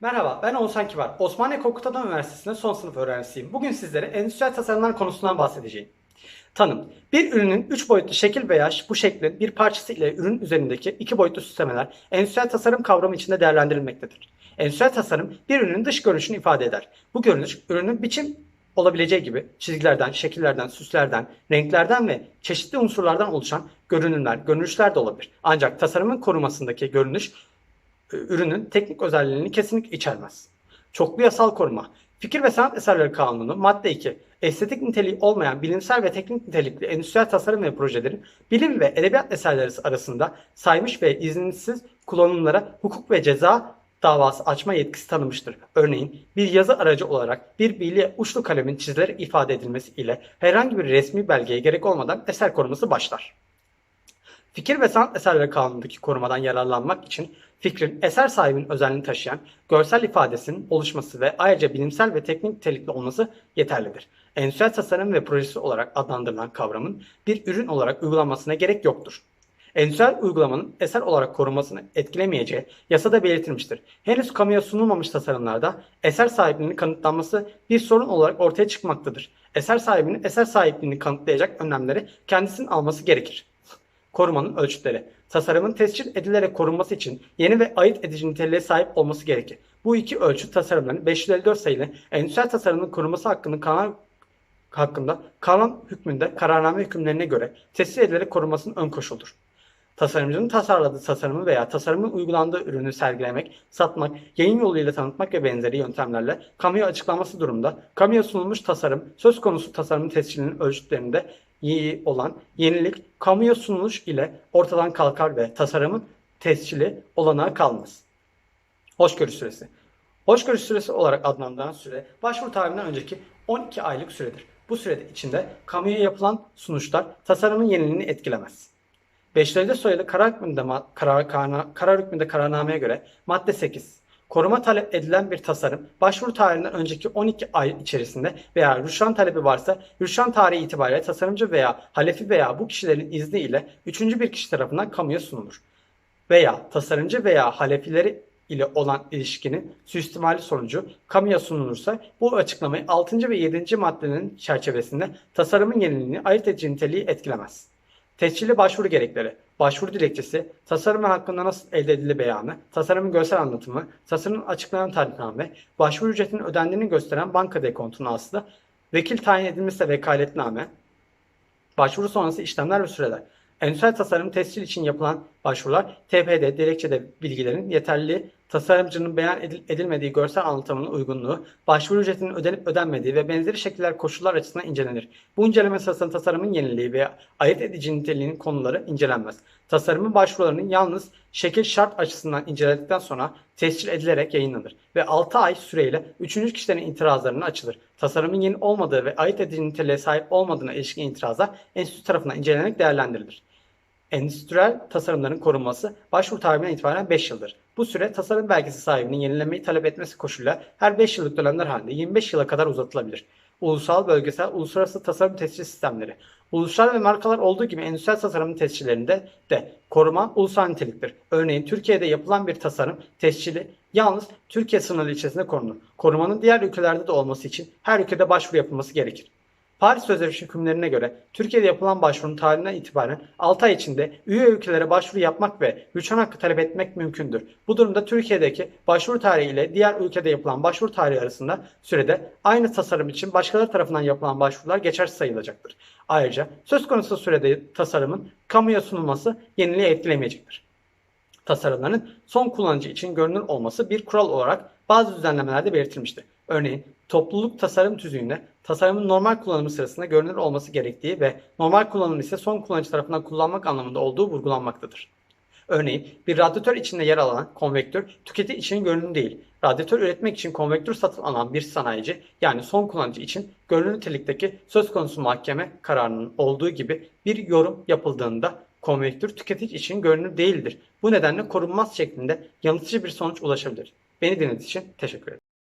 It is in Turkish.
Merhaba, ben Oğuzhan Kibar. Osmaniye Korkut Adam Üniversitesi'nde son sınıf öğrencisiyim. Bugün sizlere endüstriyel tasarımlar konusundan bahsedeceğim. Tanım. Bir ürünün 3 boyutlu şekil veya bu şeklin bir parçası ile ürün üzerindeki 2 boyutlu süslemeler endüstriyel tasarım kavramı içinde değerlendirilmektedir. Endüstriyel tasarım bir ürünün dış görünüşünü ifade eder. Bu görünüş ürünün biçim olabileceği gibi çizgilerden, şekillerden, süslerden, renklerden ve çeşitli unsurlardan oluşan görünümler, görünüşler de olabilir. Ancak tasarımın korumasındaki görünüş ürünün teknik özelliğini kesinlikle içermez. Çoklu yasal koruma. Fikir ve sanat eserleri kanunu madde 2. Estetik niteliği olmayan bilimsel ve teknik nitelikli endüstriyel tasarım ve projelerin bilim ve edebiyat eserleri arasında saymış ve izinsiz kullanımlara hukuk ve ceza davası açma yetkisi tanımıştır. Örneğin bir yazı aracı olarak bir bilye uçlu kalemin çizilerek ifade edilmesi ile herhangi bir resmi belgeye gerek olmadan eser koruması başlar. Fikir ve sanat eserleri kanunundaki korumadan yararlanmak için fikrin eser sahibinin özelliğini taşıyan görsel ifadesinin oluşması ve ayrıca bilimsel ve teknik nitelikli olması yeterlidir. Endüstriyel tasarım ve projesi olarak adlandırılan kavramın bir ürün olarak uygulanmasına gerek yoktur. Endüstriyel uygulamanın eser olarak korunmasını etkilemeyeceği yasada belirtilmiştir. Henüz kamuya sunulmamış tasarımlarda eser sahipliğinin kanıtlanması bir sorun olarak ortaya çıkmaktadır. Eser sahibinin eser sahipliğini kanıtlayacak önlemleri kendisinin alması gerekir. Korumanın ölçütleri. Tasarımın tescil edilerek korunması için yeni ve ayırt edici niteliğe sahip olması gerekir. Bu iki ölçüt tasarımların 554 sayılı endüstriyel tasarımın korunması hakkının kanun hakkında kanun hükmünde kararname hükümlerine göre tescil edilerek korunmasının ön koşuldur. Tasarımcının tasarladığı tasarımı veya tasarımın uygulandığı ürünü sergilemek, satmak, yayın yoluyla tanıtmak ve benzeri yöntemlerle kamuya açıklanması durumunda kamuya sunulmuş tasarım söz konusu tasarımın tescilinin ölçütlerinde iyi olan yenilik kamuya sunuluş ile ortadan kalkar ve tasarımın tescili olanağı kalmaz. Hoşgörü süresi. Hoşgörü süresi olarak adlandırılan süre başvuru tarihinden önceki 12 aylık süredir. Bu sürede içinde kamuya yapılan sunuşlar tasarımın yeniliğini etkilemez. Beşlerinde soyalı karar hükmünde, karar, karar, karar hükmünde kararnameye göre madde 8. Koruma talep edilen bir tasarım başvuru tarihinden önceki 12 ay içerisinde veya rüşan talebi varsa rüşan tarihi itibariyle tasarımcı veya halefi veya bu kişilerin izni ile üçüncü bir kişi tarafından kamuya sunulur. Veya tasarımcı veya halefileri ile olan ilişkinin suistimali sonucu kamuya sunulursa bu açıklamayı 6. ve 7. maddenin çerçevesinde tasarımın yeniliğini ayırt edici niteliği etkilemez. Tescilli başvuru gerekleri, başvuru dilekçesi, tasarımın hakkında nasıl elde edildiği beyanı, tasarımın görsel anlatımı, tasarımın açıklanan tarihname, başvuru ücretinin ödendiğini gösteren banka dekontunun aslı, vekil tayin edilmişse vekaletname, başvuru sonrası işlemler ve süreler. Endüstriyel tasarım tescil için yapılan başvurular TPD dilekçede bilgilerin yeterli tasarımcının beyan edil- edilmediği görsel anlatımının uygunluğu, başvuru ücretinin ödenip ödenmediği ve benzeri şekiller koşullar açısından incelenir. Bu inceleme sırasında tasarımın yeniliği veya ayırt edici niteliğinin konuları incelenmez. Tasarımın başvurularının yalnız şekil şart açısından inceledikten sonra tescil edilerek yayınlanır ve 6 ay süreyle 3. kişilerin itirazlarına açılır. Tasarımın yeni olmadığı ve ayırt edici niteliğe sahip olmadığına ilişkin itirazlar enstitü tarafından incelenerek değerlendirilir. Endüstriyel tasarımların korunması başvuru tarihinden itibaren 5 yıldır. Bu süre tasarım belgesi sahibinin yenilemeyi talep etmesi koşuluyla her 5 yıllık dönemler halinde 25 yıla kadar uzatılabilir. Ulusal, bölgesel, uluslararası tasarım tescil sistemleri. Uluslar ve markalar olduğu gibi endüstriyel tasarımın tescillerinde de koruma ulusal niteliktir. Örneğin Türkiye'de yapılan bir tasarım tescili yalnız Türkiye sınırları içerisinde korunur. Korumanın diğer ülkelerde de olması için her ülkede başvuru yapılması gerekir. Paris Sözleşmesi hükümlerine göre Türkiye'de yapılan başvurunun tarihinden itibaren 6 ay içinde üye ülkelere başvuru yapmak ve rüçhan hakkı talep etmek mümkündür. Bu durumda Türkiye'deki başvuru tarihi ile diğer ülkede yapılan başvuru tarihi arasında sürede aynı tasarım için başkaları tarafından yapılan başvurular geçersiz sayılacaktır. Ayrıca söz konusu sürede tasarımın kamuya sunulması yeniliği etkilemeyecektir tasarımların son kullanıcı için görünür olması bir kural olarak bazı düzenlemelerde belirtilmişti. Örneğin topluluk tasarım tüzüğünde tasarımın normal kullanımı sırasında görünür olması gerektiği ve normal kullanım ise son kullanıcı tarafından kullanmak anlamında olduğu vurgulanmaktadır. Örneğin bir radyatör içinde yer alan konvektör tüketici için görünür değil. Radyatör üretmek için konvektör satın alan bir sanayici yani son kullanıcı için görünür nitelikteki söz konusu mahkeme kararının olduğu gibi bir yorum yapıldığında konvektör tüketici için görünür değildir. Bu nedenle korunmaz şeklinde yanıltıcı bir sonuç ulaşabilir. Beni dinlediğiniz için teşekkür ederim.